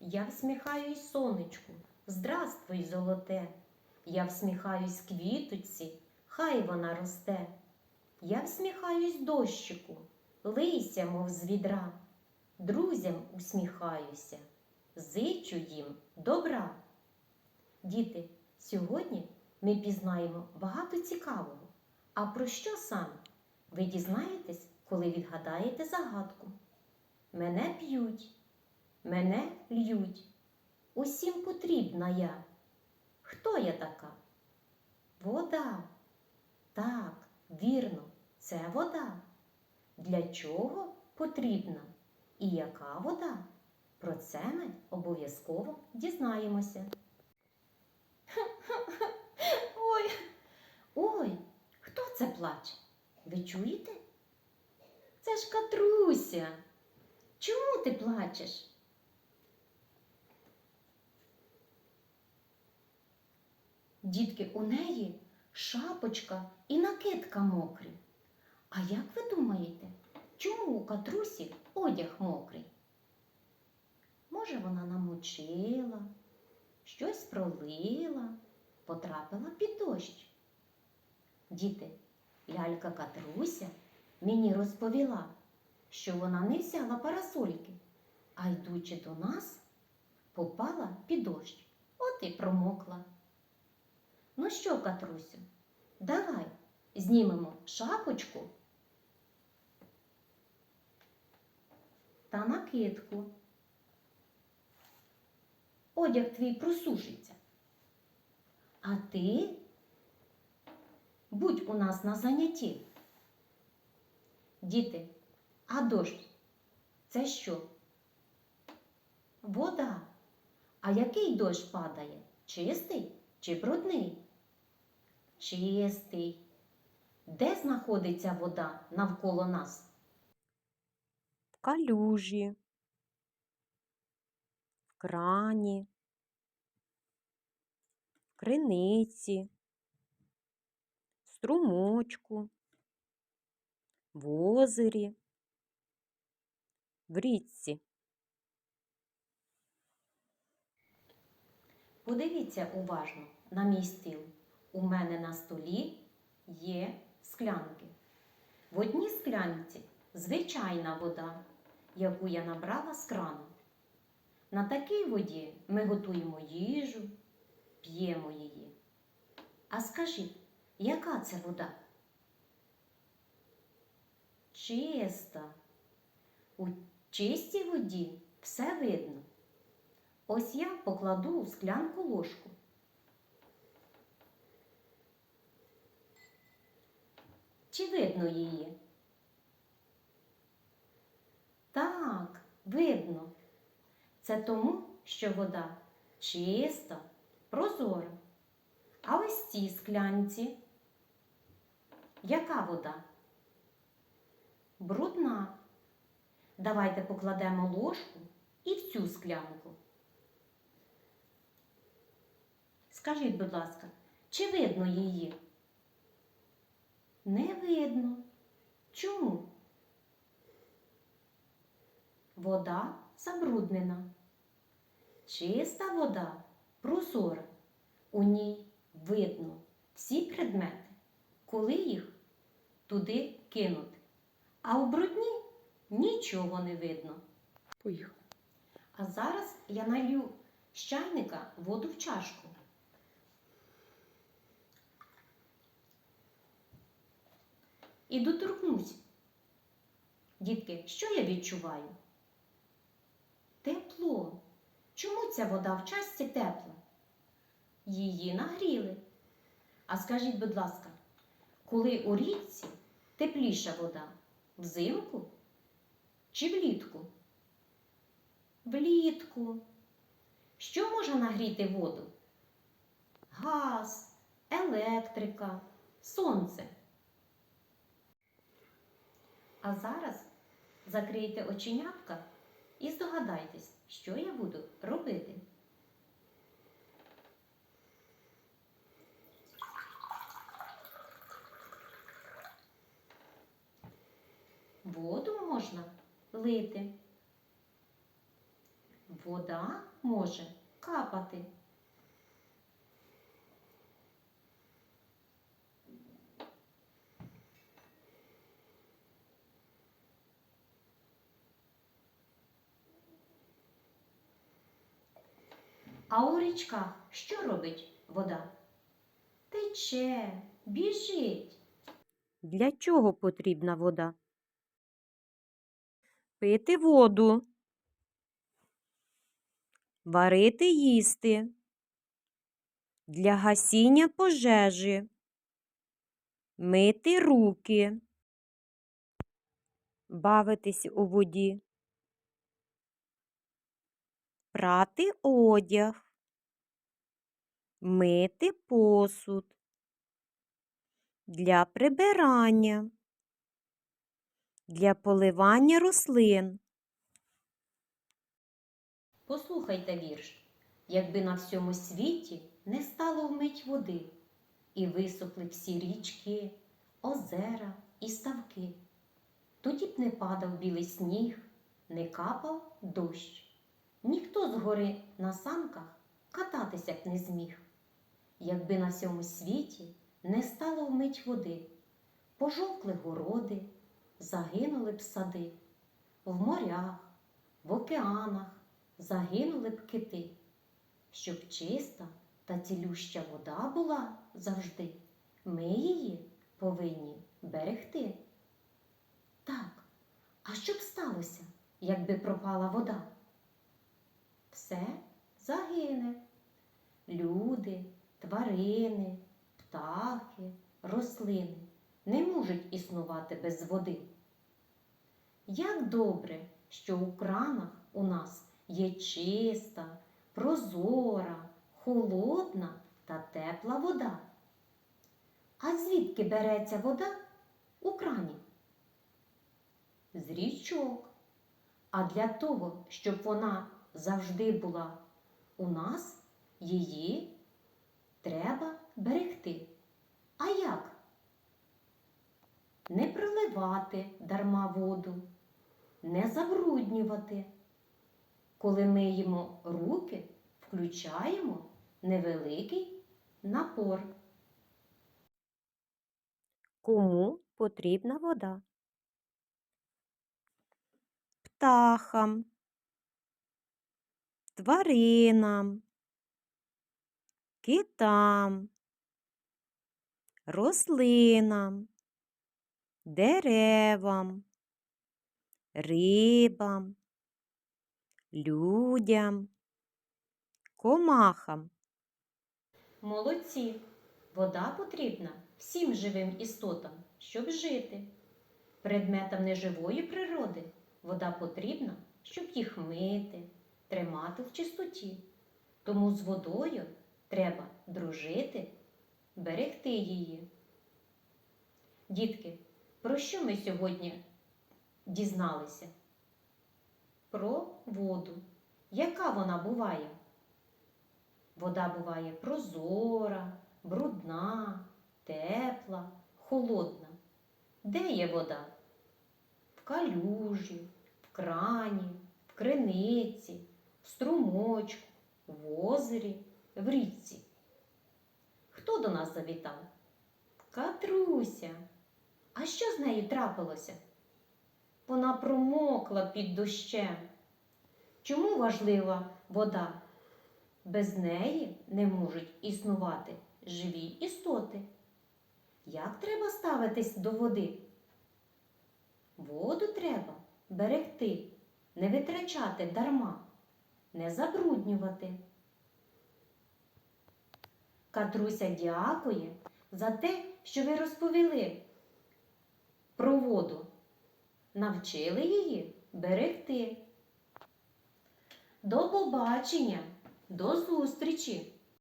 Я всміхаюсь сонечку, здравствуй, золоте. Я всміхаюсь квіточці, хай вона росте. Я всміхаюсь дощику, лийся, мов з відра. Друзям усміхаюся, зичу їм добра. Діти, сьогодні ми пізнаємо багато цікавого. А про що саме? Ви дізнаєтесь, коли відгадаєте загадку. Мене п'ють, мене льють. Усім потрібна я. Хто я така? Вода. Так, вірно, це вода. Для чого потрібна? І яка вода? Про це ми обов'язково дізнаємося. Ой, ой, хто це плаче? Ви чуєте? Це ж Катруся. Чому ти плачеш? Дітки, у неї шапочка і накидка мокрі. А як ви думаєте, чому у Катрусі одяг мокрий? Може, вона намочила, щось пролила, потрапила під дощ. Діти, лялька Катруся мені розповіла, що вона не взяла парасольки, а йдучи до нас, попала під дощ, от і промокла. Ну що, Катрусю, давай знімемо шапочку та накидку. Одяг твій просушиться. А ти будь у нас на занятті. Діти, а дощ це що? Вода. А який дощ падає? Чистий чи брудний? Чистий. Де знаходиться вода навколо нас? в калюжі, в крані, в криниці, в струмочку, в озері, в річці. Подивіться уважно на мій стіл. У мене на столі є склянки. В одній склянці звичайна вода, яку я набрала з крану. На такій воді ми готуємо їжу, п'ємо її. А скажіть, яка це вода? Чиста. У чистій воді все видно. Ось я покладу у склянку ложку. Чи видно її? Так, видно. Це тому, що вода чиста, прозора. А ось цій склянці. Яка вода? Брудна. Давайте покладемо ложку і в цю склянку. Скажіть, будь ласка, чи видно її? Не видно. Чому? Вода забруднена. Чиста вода прозора. У ній видно всі предмети, коли їх туди кинути. А у брудні нічого не видно. Поїхали. А зараз я налью з чайника воду в чашку. І доторкнусь. Дітки, що я відчуваю? Тепло. Чому ця вода в чашці тепла? Її нагріли. А скажіть, будь ласка, коли у річці тепліша вода? Взимку чи влітку? Влітку. Що може нагріти воду? Газ, електрика, сонце. А зараз закрийте оченятка і здогадайтесь, що я буду робити. Воду можна лити. вода може капати. А у річках що робить вода? Тече, біжить. Для чого потрібна вода? Пити воду. Варити їсти. Для гасіння пожежі. Мити руки. Бавитись у воді. Прати одяг. Мити посуд для прибирання, для поливання рослин. Послухайте вірш. Якби на всьому світі не стало вмить води, і висохли всі річки, озера і ставки, тоді б не падав білий сніг, не капав дощ. Ніхто з гори на санках кататися б не зміг. Якби на всьому світі не стало вмить води, пожовкли городи, загинули б сади, в морях, в океанах загинули б кити, щоб чиста та цілюща вода була завжди, ми її повинні берегти. Так, а що б сталося, якби пропала вода? Все загине. Люди, тварини, птахи, рослини не можуть існувати без води. Як добре, що у кранах у нас є чиста, прозора, холодна та тепла вода. А звідки береться вода у крані? З річок. А для того, щоб вона завжди була у нас, її треба берегти. А як? Не проливати дарма воду, не забруднювати. Коли миємо руки, включаємо невеликий напор. Кому потрібна вода? Птахам, тваринам, китам, рослинам, деревам, рибам, людям, комахам. Молодці! Вода потрібна всім живим істотам, щоб жити. Предметам неживої природи вода потрібна, щоб їх мити, тримати в чистоті. Тому з водою треба дружити, берегти її. Дітки, про що ми сьогодні дізналися? Про воду. Яка вона буває? Вода буває прозора, брудна, тепла, холодна. Де є вода? В калюжі, в крані, в криниці, в струмочку, в озері, в річці. Хто до нас завітав? Катруся. А що з нею трапилося? Вона промокла під дощем. Чому важлива вода? Без неї не можуть існувати живі істоти. Як треба ставитись до води? Воду треба берегти, не витрачати дарма, не забруднювати. Катруся дякує за те, що ви розповіли про воду. Навчили її берегти. До побачення! До зустрічі!